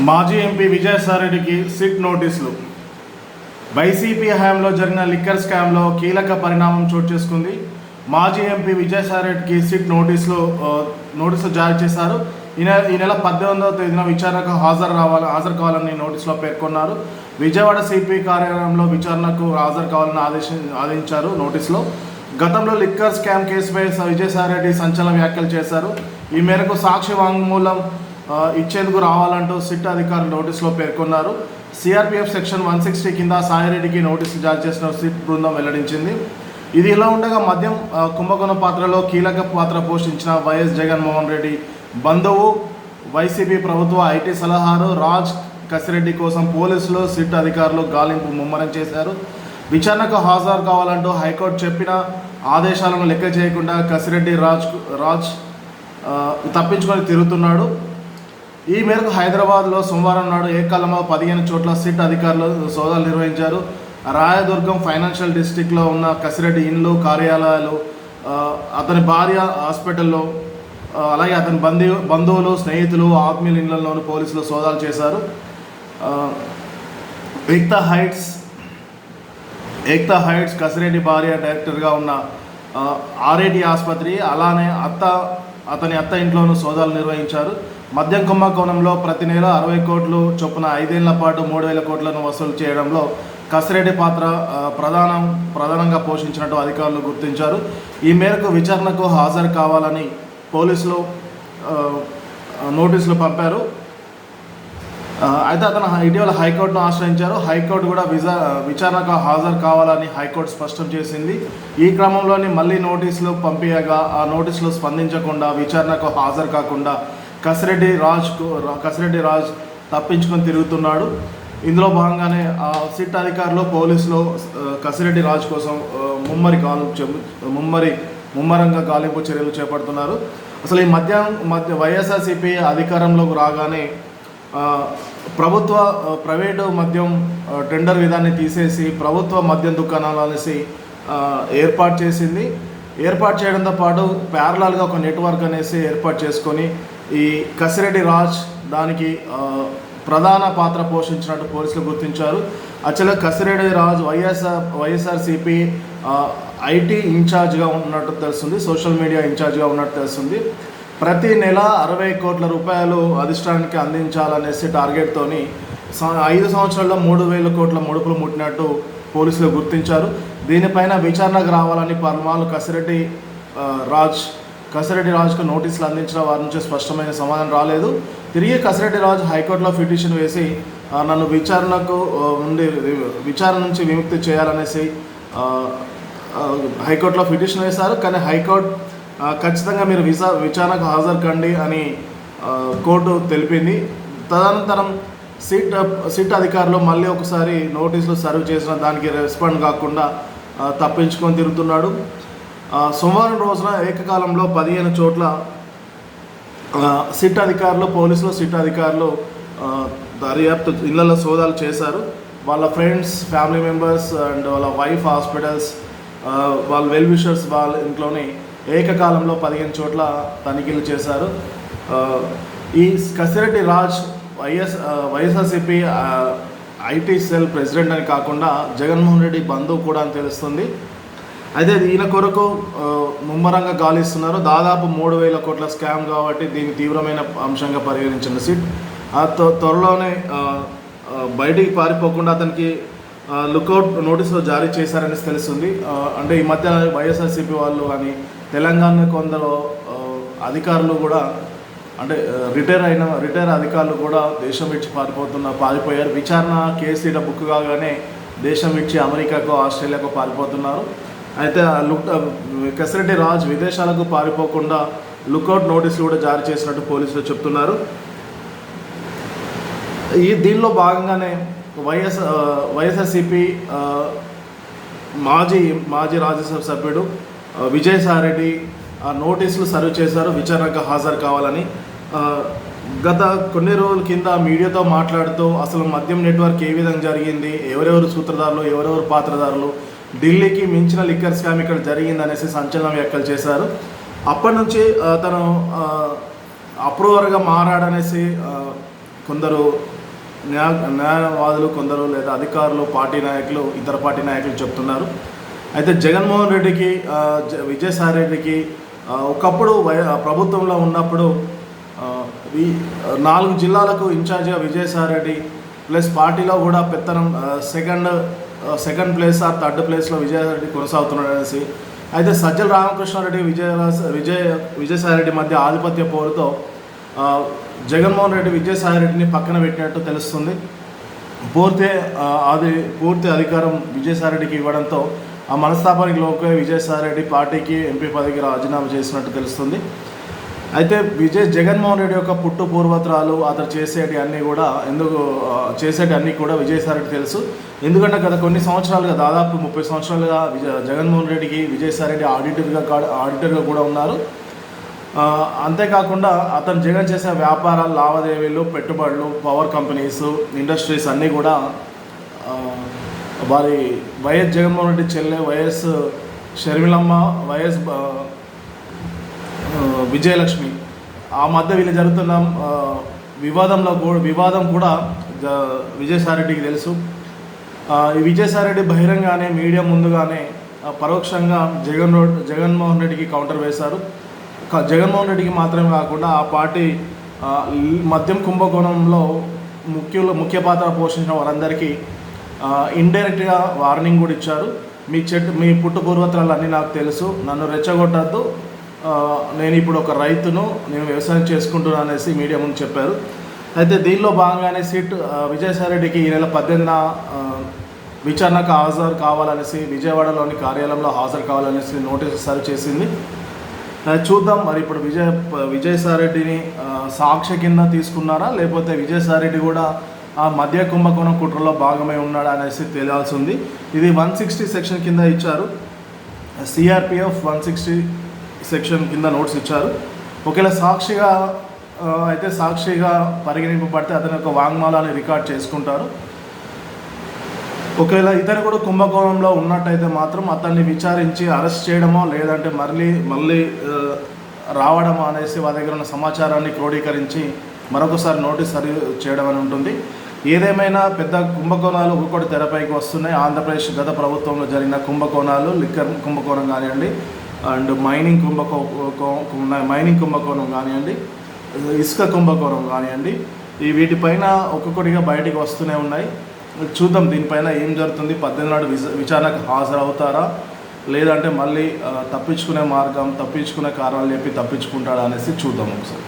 మాజీ ఎంపీ విజయసాయిరెడ్డికి సిట్ నోటీసులు. వైసీపీ హయాంలో జరిగిన లిక్కర్ స్కామ్లో కీలక పరిణామం చోటు చేసుకుంది. మాజీ ఎంపీ విజయసాయిరెడ్డికి సిట్ నోటీసులు నోటీసులు జారీ చేశారు. ఈ నెల ఈ నెల పద్దెనిమిదవ తేదీన విచారణకు హాజరు రావాలి హాజరు కావాలని నోటీసులో పేర్కొన్నారు. విజయవాడ సిపి కార్యాలయంలో విచారణకు హాజరు కావాలని ఆదేశి ఆదేశించారు నోటీసులో. గతంలో లిక్కర్ స్కామ్ కేసుపై విజయసాయిరెడ్డి సంచలన వ్యాఖ్యలు చేశారు. ఈ మేరకు సాక్షి వాంగ్మూలం ఇచ్చేందుకు రావాలంటూ సిట్ అధికారులు నోటీసులో పేర్కొన్నారు. సిఆర్పిఎఫ్ సెక్షన్ వన్ సిక్స్టీ కింద సాయిరెడ్డికి నోటీసులు జారీ చేసిన సిట్ బృందం వెల్లడించింది. ఇది ఇలా ఉండగా మద్యం కుంభకోణ కుంభకోణం పాత్రలో కీలక పాత్ర పోషించిన వైఎస్ జగన్మోహన్ రెడ్డి బంధువు వైసీపీ ప్రభుత్వ ఐటీ సలహారు రాజ్ కసిరెడ్డి కోసం పోలీసులు సిట్ అధికారులు గాలింపు ముమ్మరం చేశారు. విచారణకు హాజరు కావాలంటూ హైకోర్టు చెప్పిన ఆదేశాలను లెక్క చేయకుండా కసిరెడ్డి రాజ్ రాజ్ తప్పించుకొని తిరుగుతున్నాడు. ఈ మేరకు హైదరాబాద్లో సోమవారం నాడు ఏకాలంలో పదిహేను చోట్ల సిట్ అధికారులు సోదాలు నిర్వహించారు. రాయదుర్గం ఫైనాన్షియల్ డిస్టిక్లో ఉన్న కసిరెడ్డి ఇండ్లు కార్యాలయాలు అతని భార్య హాస్పిటల్లో అలాగే అతని బంధు బంధువులు స్నేహితులు ఆత్మీయుల ఇళ్ళలోనూ పోలీసులు సోదాలు చేశారు. ఏక్తా హైట్స్ ఏక్తా హైట్స్ కసిరెడ్డి భార్య డైరెక్టర్గా ఉన్న ఆర్ఏటి ఆసుపత్రి అలానే అత్త అతని అత్త ఇంట్లోనూ సోదాలు నిర్వహించారు. మద్యం కుంభకోణంలో ప్రతి నెల అరవై కోట్లు చొప్పున ఐదేళ్ళ పాటు మూడు వేల కోట్లను వసూలు చేయడంలో కసిరెడ్డి పాత్ర ప్రధానం ప్రధానంగా పోషించినట్టు అధికారులు గుర్తించారు. ఈ మేరకు విచారణకు హాజరు కావాలని పోలీసులు నోటీసులు పంపారు. అయితే అతను ఇటీవల హైకోర్టును ఆశ్రయించారు. హైకోర్టు కూడా విజా విచారణకు హాజరు కావాలని హైకోర్టు స్పష్టం చేసింది. ఈ క్రమంలోని మళ్ళీ నోటీసులు పంపించగా ఆ నోటీసులు స్పందించకుండా విచారణకు హాజరు కాకుండా కసిరెడ్డి రాజ్ కసిరెడ్డి రాజ్ తప్పించుకొని తిరుగుతున్నాడు. ఇందులో భాగంగానే ఆ సిట్ అధికారులు పోలీసులు కసిరెడ్డి రాజ్ కోసం ముమ్మరి కాలు చెబు- ముమ్మరి ముమ్మరంగా గాలింపు చర్యలు చేపడుతున్నారు. అసలు ఈ మధ్య మధ్య వైఎస్ఆర్సీపీ అధికారంలోకి రాగానే ప్రభుత్వ ప్రైవేటు మద్యం టెండర్ విధాన్ని తీసేసి ప్రభుత్వ మద్యం దుకాణాలు అనేసి ఏర్పాటు చేసింది. ఏర్పాటు చేయడంతో పాటు ప్యారలాల్గా ఒక నెట్వర్క్ అనేసి ఏర్పాటు చేసుకొని ఈ కసిరెడ్డి రాజ్ దానికి ప్రధాన పాత్ర పోషించినట్టు పోలీసులు గుర్తించారు. యాక్చువల్గా Kasireddy Raj YSR YSRCP IT ఇన్ఛార్జ్గా ఉన్నట్టు తెలుస్తుంది సోషల్ మీడియా ఇన్ఛార్జ్గా ఉన్నట్టు తెలుస్తుంది. ప్రతి నెల అరవై కోట్ల రూపాయలు అధిష్టానానికి అందించాలనేసి టార్గెట్తోని ఐదు సంవత్సరాల్లో మూడు వేల కోట్ల ముడుపులు ముట్టినట్టు పోలీసులు గుర్తించారు. దీనిపైన విచారణకు రావాలని పర్మాలు కసిరెడ్డి రాజ్ కసిరెడ్డి రాజ్కు నోటీసులు అందించిన వారి నుంచి స్పష్టమైన సమాధానం రాలేదు. తిరిగి కసిరెడ్డి రాజ్ హైకోర్టులో పిటిషన్ వేసి నన్ను విచారణకు ఉండి విచారణ నుంచి విముక్తి చేయాలనేసి హైకోర్టులో పిటిషన్ వేశారు. కానీ హైకోర్టు ఖచ్చితంగా మీరు విసా విచారణకు హాజరు కండి అని కోర్టు తెలిపింది. తదనంతరం సిట్ సిట్ అధికారులు మళ్ళీ ఒకసారి నోటీసులు సర్వ్ చేసిన దానికి రెస్పాండ్ కాకుండా తప్పించుకొని తిరుగుతున్నాడు. సోమవారం రోజున ఏకకాలంలో పదిహేను చోట్ల సిట్ అధికారులు పోలీసులు సిట్ అధికారులు దర్యాప్తు ఇళ్ళలో సోదాలు చేశారు. వాళ్ళ ఫ్రెండ్స్ ఫ్యామిలీ మెంబర్స్ అండ్ వాళ్ళ వైఫ్ హాస్పిటల్స్ వాళ్ళ వెల్ విషర్స్ వాళ్ళ ఇంట్లోని ఏకకాలంలో పదిహేను చోట్ల తనిఖీలు చేశారు. ఈ Kasireddy Raj YS YSRCP IT cell president అని కాకుండా జగన్మోహన్ రెడ్డి బంధువు కూడా అని తెలుస్తుంది. అయితే ఈయన కొరకు ముమ్మరంగా గాలిస్తున్నారు. దాదాపు మూడు వేల కోట్ల స్కామ్ కాబట్టి దీన్ని తీవ్రమైన అంశంగా పరిగణించిన సిట్ ఆ త్వరలోనే బయటికి పారిపోకుండా అతనికి లుకౌట్ నోటీసులు జారీ చేశారని తెలుస్తుంది. అంటే ఈ మధ్య వైఎస్ఆర్సీపీ వాళ్ళు కానీ తెలంగాణ కొందరు అధికారులు కూడా అంటే రిటైర్ అయిన రిటైర్ అధికారులు కూడా దేశం ఇచ్చి పారిపోతున్న పారిపోయారు. విచారణ కేసు బుక్ కాగానే దేశం ఇచ్చి అమెరికాకు ఆస్ట్రేలియాకు పారిపోతున్నారు. అయితే లుక్ కెసరెడ్డి రాజ్ విదేశాలకు పారిపోకుండా లుకౌట్ నోటీసులు కూడా జారీ చేసినట్టు పోలీసులు చెప్తున్నారు. ఈ దీనిలో భాగంగానే వైఎస్ వైఎస్ఆర్సిపి మాజీ మాజీ రాజ్యసభ సభ్యుడు విజయసాయిరెడ్డి ఆ నోటీసులు సర్వ్ చేశారు విచారణకు హాజరు కావాలని. గత కొన్ని రోజుల కింద మీడియాతో మాట్లాడుతూ అసలు మద్యం నెట్వర్క్ ఏ విధంగా జరిగింది ఎవరెవరు సూత్రధారులు ఎవరెవరు పాత్రధారులు ఢిల్లీకి మించిన లిక్కర్ స్కామ్ ఇక్కడ జరిగింది అనేసి వ్యాఖ్యలు చేశారు. అప్పటి నుంచి తను అప్రూవర్గా మారాడనేసి కొందరు న్యాయ న్యాయవాదులు కొందరు లేదా అధికారులు పార్టీ నాయకులు ఇతర పార్టీ నాయకులు చెప్తున్నారు. అయితే జగన్మోహన్ రెడ్డికి జ- విజయసాయి రెడ్డికి ఒకప్పుడు వై ప్రభుత్వంలో ఉన్నప్పుడు ఈ నాలుగు జిల్లాలకు ఇన్ఛార్జిగా విజయసాయి రెడ్డి ప్లస్ పార్టీలో కూడా పెత్తనం second second place or third ప్లేస్లో విజయసాయిరెడ్డి కొనసాగుతున్నాడు అనేసి అయితే సజ్జల రామకృష్ణారెడ్డి విజయ విజయ విజయసాయి రెడ్డి మధ్య ఆధిపత్య పోరుతో జగన్మోహన్ రెడ్డి విజయసాయి రెడ్డిని పక్కన పెట్టినట్టు తెలుస్తుంది. పూర్తి అది పూర్తి అధికారం విజయసాయి రెడ్డికి ఇవ్వడంతో ఆ మనస్తాపానికి లోకే విజయసాయి రెడ్డి పార్టీకి ఎంపీ పదవికి రాజీనామా చేసినట్టు తెలుస్తుంది. అయితే విజయ్ జగన్మోహన్ రెడ్డి యొక్క పుట్టు పూర్వత్రాలు అతను చేసేటి అన్నీ కూడా ఎందుకు చేసేటి అన్నీ కూడా విజయసాయి రెడ్డి తెలుసు. ఎందుకంటే గత కొన్ని సంవత్సరాలుగా దాదాపు ముప్పై సంవత్సరాలుగా విజయ జగన్మోహన్ రెడ్డికి విజయసాయి రెడ్డి ఆడిటర్గా ఆడిటర్గా కూడా ఉన్నారు. అంతేకాకుండా అతను జగన్ చేసే వ్యాపారాలు లావాదేవీలు పెట్టుబడులు పవర్ కంపెనీస్ ఇండస్ట్రీస్ అన్నీ కూడా వారి వైఎస్ జగన్మోహన్ రెడ్డి చెల్లె వైఎస్ షర్మిలమ్మ వైఎస్ విజయలక్ష్మి. ఆ మధ్య వీళ్ళు జరుగుతున్న వివాదంలో కూడా వివాదం కూడా జ- విజయసాయిరెడ్డికి తెలుసు. ఈ విజయసాయిరెడ్డి బహిరంగానే మీడియా ముందుగానే పరోక్షంగా జగన్ జగన్మోహన్ రెడ్డికి కౌంటర్ వేశారు. జగన్మోహన్ రెడ్డికి మాత్రమే కాకుండా ఆ పార్టీ మద్యం కుంభకోణంలో ముఖ్యులు ముఖ్య పాత్ర పోషించిన వారందరికీ ఇండైరెక్ట్గా వార్నింగ్ కూడా ఇచ్చారు. మీ చెట్టు మీ పుట్టు పూర్వత్రాలు అన్నీ నాకు తెలుసు. నన్ను రెచ్చగొట్టద్దు. నేను ఇప్పుడు ఒక రైతును నేను వ్యవసాయం చేసుకుంటున్నాను అనేసి మీడియా ముందు చెప్పారు. అయితే దీనిలో భాగంగానే సీట్ విజయసాయిరెడ్డికి ఈ నెల పద్దెనిమిదిన విచారణకు హాజరు కావాలనేసి విజయవాడలోని కార్యాలయంలో హాజరు కావాలనేసి నోటీస్ సరి చేసింది. చూద్దాం మరి ఇప్పుడు విజయ విజయసాయిరెడ్డిని సాక్షి కింద తీసుకున్నారా? లేకపోతే విజయసాయిరెడ్డి కూడా ఆ మధ్య కుంభకోణం కుట్రలో భాగమై ఉన్నాడా అనేసి తెలియాల్సి ఉంది. ఇది వన్ సిక్స్టీ సెక్షన్ కింద ఇచ్చారు. సిఆర్పిఎఫ్ వన్ సిక్స్టీ సెక్షన్ కింద నోట్స్ ఇచ్చారు. ఒకవేళ సాక్షిగా అయితే సాక్షిగా పరిగణింపబడితే అతని యొక్క వాంగ్మాలని రికార్డ్ చేసుకుంటారు. ఒకవేళ ఇతను కూడా కుంభకోణంలో ఉన్నట్టయితే మాత్రం అతన్ని విచారించి అరెస్ట్ చేయడమో లేదంటే మళ్ళీ మళ్ళీ రావడమో అనేసి వాళ్ళ దగ్గర ఉన్న సమాచారాన్ని క్రోడీకరించి మరొకసారి నోటీస్ సరి చేయడం అని ఉంటుంది. ఏదేమైనా పెద్ద కుంభకోణాలు ఒక్కొక్కటి తెరపైకి వస్తున్నాయి. ఆంధ్రప్రదేశ్ గత ప్రభుత్వంలో జరిగిన కుంభకోణాలు లిక్కర్ కుంభకోణం కానివ్వండి అండ్ మైనింగ్ కుంభకో మైనింగ్ కుంభకోణం కానివ్వండి ఇసుక కుంభకోణం కానివ్వండి ఈ వీటిపైన ఒక్కొక్కటిగా బయటికి వస్తూనే ఉన్నాయి. చూద్దాం దీనిపైన ఏం జరుగుతుంది. పద్దెనిమిది నాడు విచారణకు హాజరవుతారా? లేదంటే మళ్ళీ తప్పించుకునే మార్గం తప్పించుకునే కారణాలు చెప్పి తప్పించుకుంటాడా అనేసి చూద్దాం ఒకసారి.